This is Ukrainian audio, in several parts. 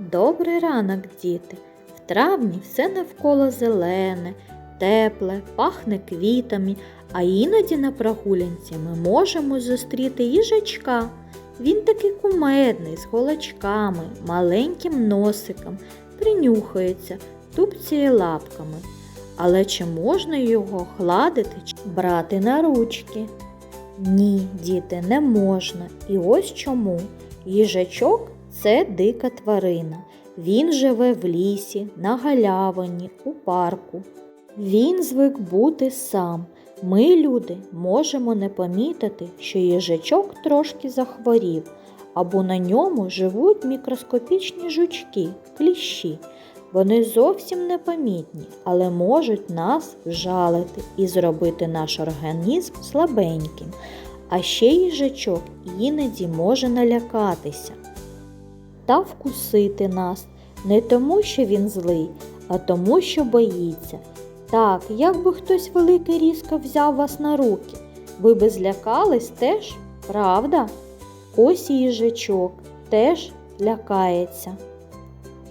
Добрий ранок, діти! В травні все навколо зелене, тепле, пахне квітами, а іноді на прогулянці ми можемо зустріти їжачка. Він такий кумедний, з голочками, маленьким носиком, принюхається, тупціє лапками. Але чи можна його гладити чи брати на ручки? Ні, діти, не можна. І ось чому. Їжачок це дика тварина. Він живе в лісі, на галявині, у парку. Він звик бути сам. Ми, люди, можемо не помітити, що їжачок трошки захворів, або на ньому живуть мікроскопічні жучки, кліщі. Вони зовсім непомітні, але можуть нас жалити і зробити наш організм слабеньким. А ще їжачок іноді може налякатися та вкусити нас не тому, що він злий, а тому, що боїться. Так, якби хтось великий різко взяв вас на руки, ви би злякались теж, правда? Ось і їжачок теж лякається.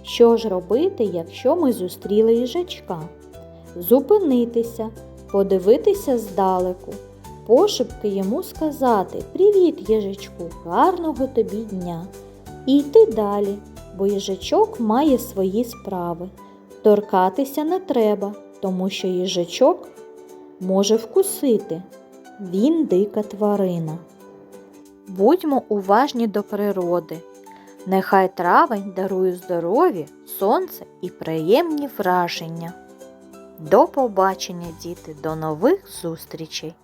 Що ж робити, якщо ми зустріли їжачка? Зупинитися, подивитися здалеку, пошепки йому сказати Привіт, їжачку, гарного тобі дня. І йти далі, бо їжачок має свої справи. Торкатися не треба, тому що їжачок може вкусити. Він дика тварина. Будьмо уважні до природи. Нехай травень дарує здоров'я, сонце і приємні враження. До побачення, діти, до нових зустрічей!